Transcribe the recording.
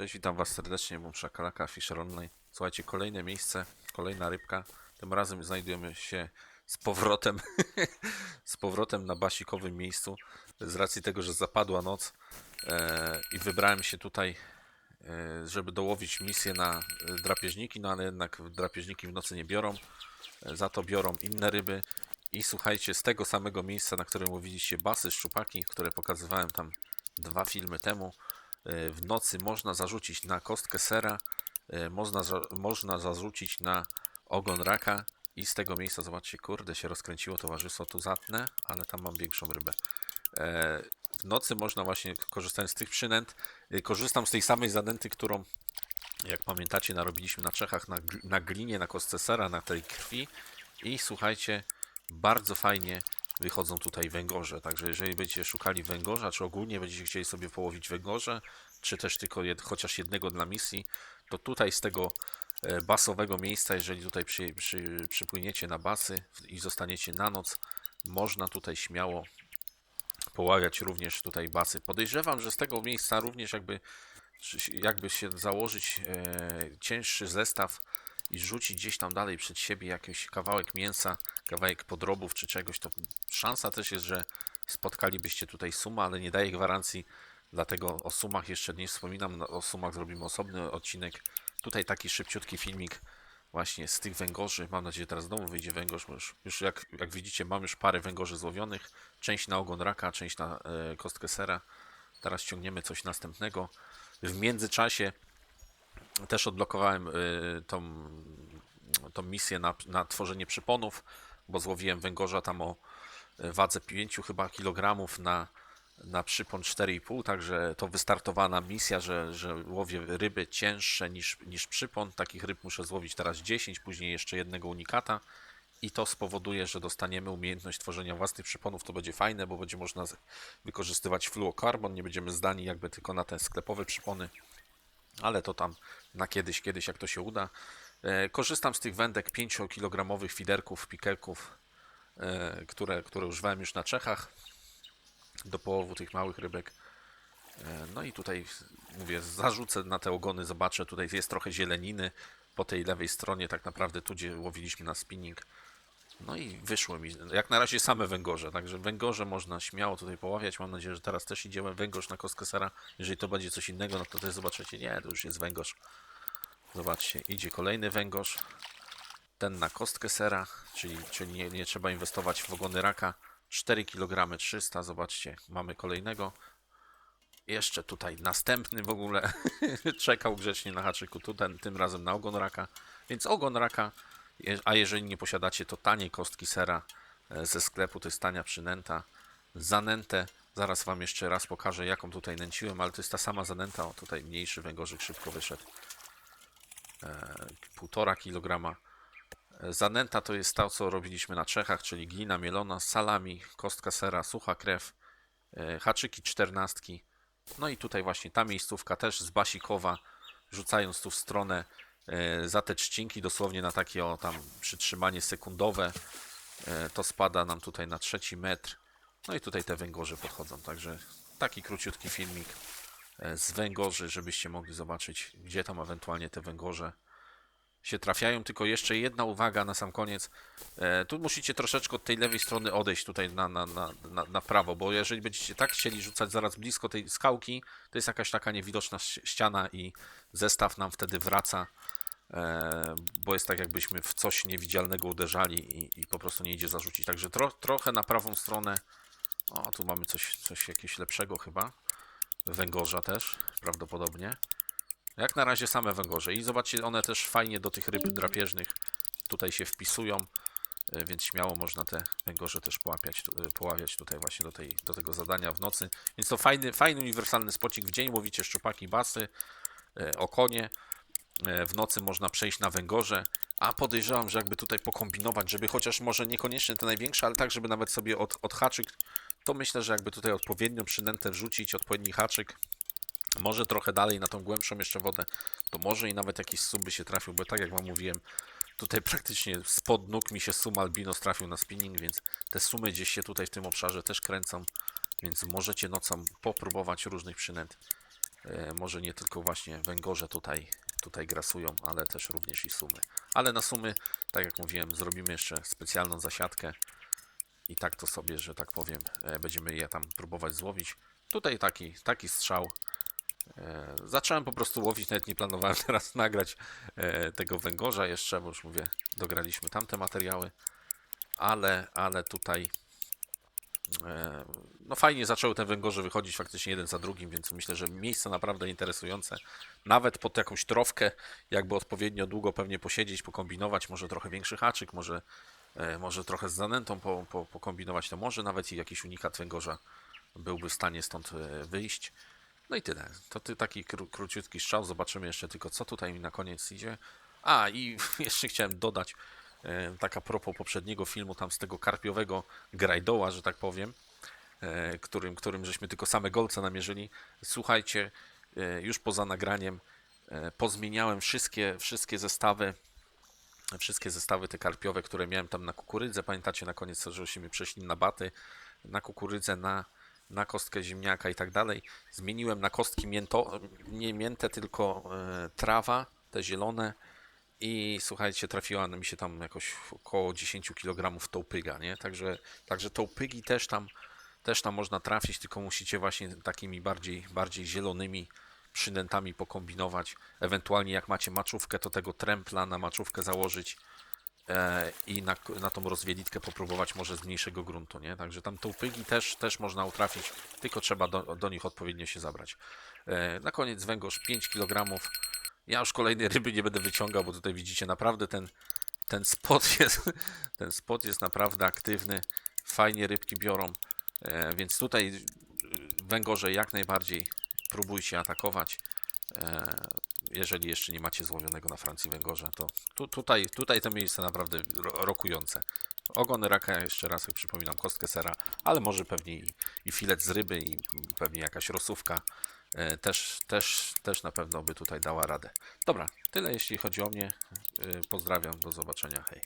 Cześć, witam was serdecznie, Bumsza Kalaka, Fisher Online. Słuchajcie, kolejne miejsce, kolejna rybka. Tym razem znajdujemy się z powrotem, z powrotem na basikowym miejscu. Z racji tego, że zapadła noc e, i wybrałem się tutaj, e, żeby dołowić misję na e, drapieżniki, no ale jednak drapieżniki w nocy nie biorą. E, za to biorą inne ryby. I słuchajcie, z tego samego miejsca, na którym mówiliście basy, szczupaki, które pokazywałem tam dwa filmy temu, w nocy można zarzucić na kostkę sera, e, można, można zarzucić na ogon raka i z tego miejsca, zobaczcie, kurde, się rozkręciło towarzystwo, tu zatnę, ale tam mam większą rybę. E, W nocy można właśnie, korzystając z tych przynęt, e, korzystam z tej samej zanęty, którą, jak pamiętacie, narobiliśmy na Czechach, na, na glinie, na kostce sera, na tej krwi i słuchajcie, bardzo fajnie wychodzą tutaj węgorze. Także jeżeli będziecie szukali węgorza, czy ogólnie będziecie chcieli sobie połowić węgorze, czy też tylko jed, chociaż jednego dla misji, to tutaj z tego e, basowego miejsca, jeżeli tutaj przy, przy, przypłyniecie na basy i zostaniecie na noc, można tutaj śmiało poławiać również tutaj basy. Podejrzewam, że z tego miejsca również jakby, jakby się założyć e, cięższy zestaw i rzucić gdzieś tam dalej przed siebie jakiś kawałek mięsa, kawałek podrobów czy czegoś, to szansa też jest, że spotkalibyście tutaj suma, ale nie daję gwarancji, dlatego o sumach jeszcze nie wspominam, no, o sumach zrobimy osobny odcinek. Tutaj taki szybciutki filmik właśnie z tych węgorzy. Mam nadzieję, że teraz znowu wyjdzie węgorz. Już, już jak, jak widzicie, mam już parę węgorzy złowionych. Część na ogon raka, część na e, kostkę sera. Teraz ciągniemy coś następnego. W międzyczasie też odblokowałem y, tą, tą misję na, na tworzenie przyponów, bo złowiłem węgorza tam o y, wadze 5 chyba kilogramów na, na przypon 4,5, także to wystartowana misja, że, że łowię ryby cięższe niż, niż przypon. Takich ryb muszę złowić teraz 10, później jeszcze jednego unikata. I to spowoduje, że dostaniemy umiejętność tworzenia własnych przyponów. To będzie fajne, bo będzie można wykorzystywać fluokarbon. Nie będziemy zdani jakby tylko na te sklepowe przypony ale to tam na kiedyś, kiedyś jak to się uda. E, Korzystam z tych wędek 5-kilogramowych fiderków, pikelków, e, które, które używałem już na Czechach do połowu tych małych rybek. E, No i tutaj mówię, zarzucę na te ogony, zobaczę, tutaj jest trochę zieleniny po tej lewej stronie, tak naprawdę tu, gdzie łowiliśmy na spinning. No i wyszło mi, jak na razie same węgorze, także węgorze można śmiało tutaj poławiać. Mam nadzieję, że teraz też idzie węgorz na kostkę sera. Jeżeli to będzie coś innego, no to też zobaczycie, nie, to już jest węgorz. Zobaczcie, idzie kolejny węgorz. Ten na kostkę sera, czyli, czyli nie, nie trzeba inwestować w ogony raka. 4 kg 300, zobaczcie, mamy kolejnego. Jeszcze tutaj następny w ogóle czekał grzecznie na haczyku, tu ten, tym razem na ogon raka. Więc ogon raka, a jeżeli nie posiadacie, to taniej kostki sera e, ze sklepu, to jest tania przynęta. Zanętę, zaraz Wam jeszcze raz pokażę, jaką tutaj nęciłem, ale to jest ta sama zanęta, o tutaj mniejszy węgorzyk szybko wyszedł. E, Półtora kilograma. E, Zanęta to jest to, co robiliśmy na Czechach, czyli glina mielona, salami, kostka sera, sucha krew, haczyki czternastki. No i tutaj właśnie ta miejscówka też z Basikowa, rzucając tu w stronę za te trzcinki, dosłownie na takie o tam przytrzymanie sekundowe, e, to spada nam tutaj na trzeci metr. No i tutaj te węgorze podchodzą, także taki króciutki filmik e, z węgorzy, żebyście mogli zobaczyć, gdzie tam ewentualnie te węgorze się trafiają. Tylko jeszcze jedna uwaga na sam koniec. E, tu musicie troszeczkę od tej lewej strony odejść tutaj na, na, na, na, na prawo, bo jeżeli będziecie tak chcieli rzucać zaraz blisko tej skałki, to jest jakaś taka niewidoczna ściana i zestaw nam wtedy wraca, e, bo jest tak jakbyśmy w coś niewidzialnego uderzali i, i po prostu nie idzie zarzucić. Także tro, trochę na prawą stronę. O, tu mamy coś, coś jakiegoś lepszego chyba. Węgorza też, prawdopodobnie. Jak na razie same węgorze. I zobaczcie, one też fajnie do tych ryb drapieżnych tutaj się wpisują, e, więc śmiało można te węgorze też połapiać, e, poławiać tutaj właśnie do, tej, do tego zadania w nocy. Więc to fajny, fajny uniwersalny spocik. W dzień łowicie szczupaki, basy, e, okonie. W nocy można przejść na węgorze, a podejrzewam, że jakby tutaj pokombinować, żeby chociaż może niekoniecznie te największe, ale tak, żeby nawet sobie od, od haczyk, to myślę, że jakby tutaj odpowiednią przynętę wrzucić, odpowiedni haczyk, może trochę dalej na tą głębszą jeszcze wodę, to może i nawet jakiś sum by się trafił, bo tak jak wam mówiłem, tutaj praktycznie spod nóg mi się sum albinos trafił na spinning, więc te sumy gdzieś się tutaj w tym obszarze też kręcą, więc możecie nocą popróbować różnych przynęt. E, Może nie tylko właśnie węgorze tutaj, tutaj grasują, ale też również i sumy. Ale na sumy, tak jak mówiłem, zrobimy jeszcze specjalną zasiadkę i tak to sobie, że tak powiem, e, będziemy je tam próbować złowić. Tutaj taki, taki strzał. E, Zacząłem po prostu łowić, nawet nie planowałem teraz nagrać e, tego węgorza jeszcze, bo już mówię, dograliśmy tamte materiały, ale, ale tutaj e, no fajnie zaczęły te węgorze wychodzić faktycznie jeden za drugim, więc myślę, że miejsce naprawdę interesujące. Nawet pod jakąś trofkę, jakby odpowiednio długo pewnie posiedzieć, pokombinować, może trochę większy haczyk, może, może trochę z zanętą po, po, pokombinować, to może nawet i jakiś unikat węgorza byłby w stanie stąd wyjść. No i tyle. To ty, taki kró, króciutki strzał. Zobaczymy jeszcze tylko, co tutaj mi na koniec idzie. A, i jeszcze chciałem dodać, e, taka propos poprzedniego filmu, tam z tego karpiowego grajdoła, że tak powiem, e, którym, którym żeśmy tylko same golce namierzyli. Słuchajcie, e, już poza nagraniem e, pozmieniałem wszystkie, wszystkie zestawy, wszystkie zestawy te karpiowe, które miałem tam na kukurydzę. Pamiętacie na koniec, żeśmy przeszli na baty, na kukurydzę, na, na kostkę ziemniaka i tak dalej. Zmieniłem na kostki mięto, nie mięte, tylko e, trawa, te zielone. I słuchajcie, trafiła mi się tam jakoś około 10 kg tołpyga, nie? Także, także tołpygi też tam, też tam można trafić, tylko musicie właśnie takimi bardziej, bardziej zielonymi przynętami pokombinować. Ewentualnie jak macie maczówkę, to tego trempla na maczówkę założyć i na, na tą rozwielitkę popróbować może z mniejszego gruntu, nie? Także tam tołpygi też, też można utrafić, tylko trzeba do, do nich odpowiednio się zabrać. E, na koniec węgorz 5 kg. Ja już kolejnej ryby nie będę wyciągał, bo tutaj widzicie naprawdę ten, ten spot jest, ten spot jest naprawdę aktywny. Fajnie rybki biorą, e, więc tutaj węgorze jak najbardziej próbujcie atakować. Jeżeli jeszcze nie macie złowionego na Francji węgorza, to tu, tutaj, tutaj to miejsce naprawdę ro- rokujące. Ogon raka, jeszcze raz przypominam, kostkę sera, ale może pewnie i, i filet z ryby, i pewnie jakaś rosówka e, też, też, też na pewno by tutaj dała radę. Dobra, tyle jeśli chodzi o mnie. E, Pozdrawiam, do zobaczenia, hej.